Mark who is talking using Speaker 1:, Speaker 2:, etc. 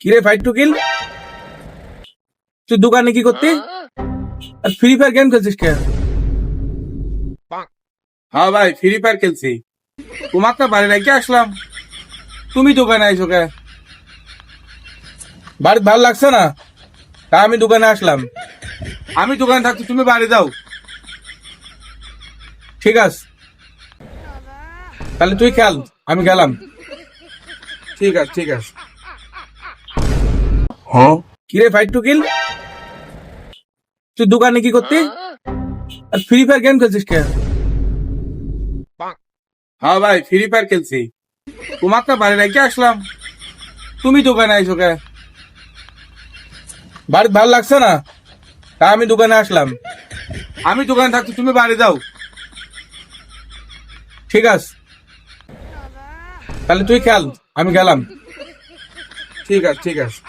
Speaker 1: কিরে fight to kill তুই দোকানে কি করতি? আর ফ্রি ফায়ার গেম খেলছিস কে? হ্যাঁ ভাই ফ্রি ফায়ার খেলছি। তোমার তো বাড়ি রেখে আসলাম। তুমি দোকানে আইসো কে? বাড়ি ভালো লাগছে না? তা আমি দোকানে আসলাম। আমি দোকানে থাকছি, তুমি বাড়ি যাও। ঠিক আছে। তাহলে তুই খেল, আমি গেলাম। ঠিক আছে ঠিক আছে। কিরে ফাইট টু কিল তুই দোকানে কি করতি? আর ফ্রি ফায়ার গেম খেলছিস কে হ্যাঁ ভাই ফ্রি ফায়ার খেলছি। তোমার তো বাড়ি রেখে আসলাম। তুমি দোকানে আইসো কে? বাড়ি ভালো লাগছে না? তা আমি দোকানে আসলাম। আমি দোকানে থাকছি, তুমি বাড়ি যাও। ঠিক আছে। তাহলে তুই খেল, আমি গেলাম। ঠিক আছে ঠিক আছে।